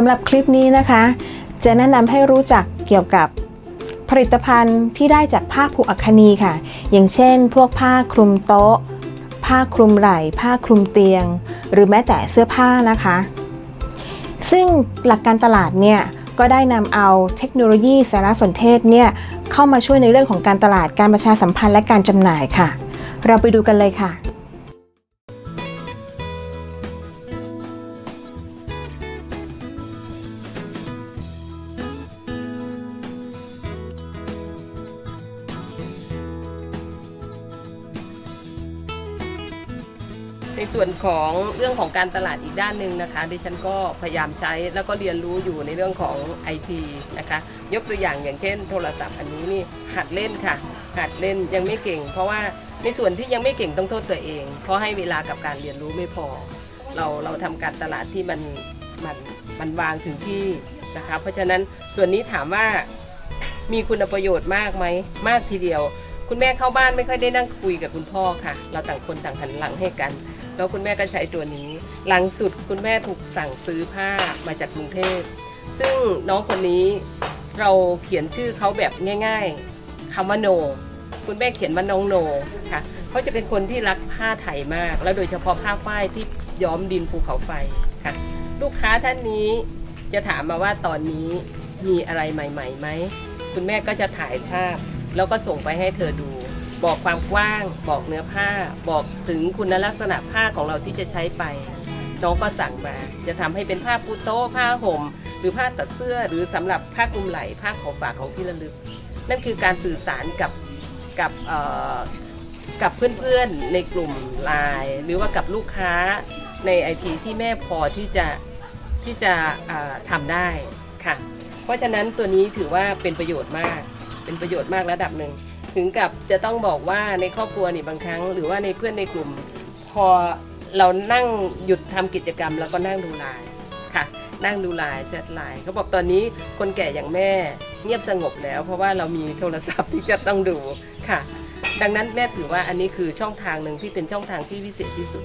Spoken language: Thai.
สำหรับคลิปนี้นะคะ จะแนะนำให้รู้จักเกี่ยวกับผลิตภัณฑ์ที่ได้จากผ้าผูกอัคคณีค่ะ อย่างเช่น พวกผ้าคลุมโต๊ะ ผ้าคลุมไหล่ ผ้าคลุมเตียง หรือแม้แต่เสื้อผ้านะคะ ซึ่งหลักการตลาดเนี่ยก็ได้นำเอาเทคโนโลยีสารสนเทศเนี่ยเข้ามาช่วยในเรื่องของการตลาดการประชาสัมพันธ์และการจำหน่ายค่ะ เราไปดูกันเลยค่ะ ในส่วนของเรื่องของการตลาดอีกด้านหนึ่งนะคะ ดิฉันก็พยายามใช้แล้วก็เรียนรู้อยู่ในเรื่องของไอทีนะคะ ยกตัวอย่างอย่างเช่น โทรศัพท์อันนี้นี่หัดเล่นค่ะ หัดเล่นยังไม่เก่ง เพราะว่าในส่วนที่ยังไม่เก่งต้องโทษตัวเอง เพราะให้เวลากับการเรียนรู้ไม่พอ เราเราทำการตลาดที่มันมันมันวางถึงที่นะคะ เพราะฉะนั้นส่วนนี้ถามว่ามีคุณประโยชน์มากไหมมากทีเดียวคุณแม่เข้าบ้านไม่ค่อยได้นั่งคุยกับคุณพ่อค่ะ เราต่างคนต่างหันหลังให้กัน แล้วคุณแม่ก็ใช้ตัวนี้ หลังสุดคุณแม่ถูกสั่งซื้อผ้ามาจากกรุงเทพ ซึ่งน้องคนนี้เราเขียนชื่อเขาแบบง่าย ๆคำว่าโน คุณแม่เขียนว่าน้องโนค่ะเขาจะเป็นคนที่รักผ้าไทยมาก แล้วโดยเฉพาะผ้าฝ้ายที่ย้อมดินภูเขาไฟค่ะ ลูกค้าท่านนี้จะถามมาว่าตอนนี้มีอะไรใหม่ๆไหมคุณแม่ก็จะถ่ายภาพ แล้วก็ส่งไปให้เธอดู บอกความกว้าง บอกเนื้อผ้า บอกถึงคุณลักษณะผ้าของเราที่จะใช้ไป น้องก็สั่งมา จะทำให้เป็นผ้าปูโต๊ะผ้าห่ม หรือผ้าตัดเสื้อ หรือสำหรับผ้าคลุมไหล่ผ้าของฝากของที่ระลึก นั่นคือการสื่อสารกับกับเอ่อกับเพื่อนๆในกลุ่มไลน์หรือว่ากับลูกค้าในไอทีที่แม่พอที่จะที่จะทำได้ค่ะ เพราะฉะนั้นตัวนี้ถือว่าเป็นประโยชน์มาก เป็นประโยชน์มากระดับหนึ่ง ถึงกับจะต้องบอกว่าในครอบครัวนี่บางครั้ง หรือว่าในเพื่อนในกลุ่ม พอเรานั่งหยุดทำกิจกรรม แล้วก็นั่งดูไลน์ค่ะ นั่งดูไลน์แชทไลน์เขาบอกตอนนี้คนแก่อย่างแม่เงียบสงบแล้ว เพราะว่าเรามีโทรศัพท์ที่จะต้องดูค่ะ ดังนั้นแม่ถือว่าอันนี้คือช่องทางหนึ่งที่เป็นช่องทางที่พิเศษที่สุด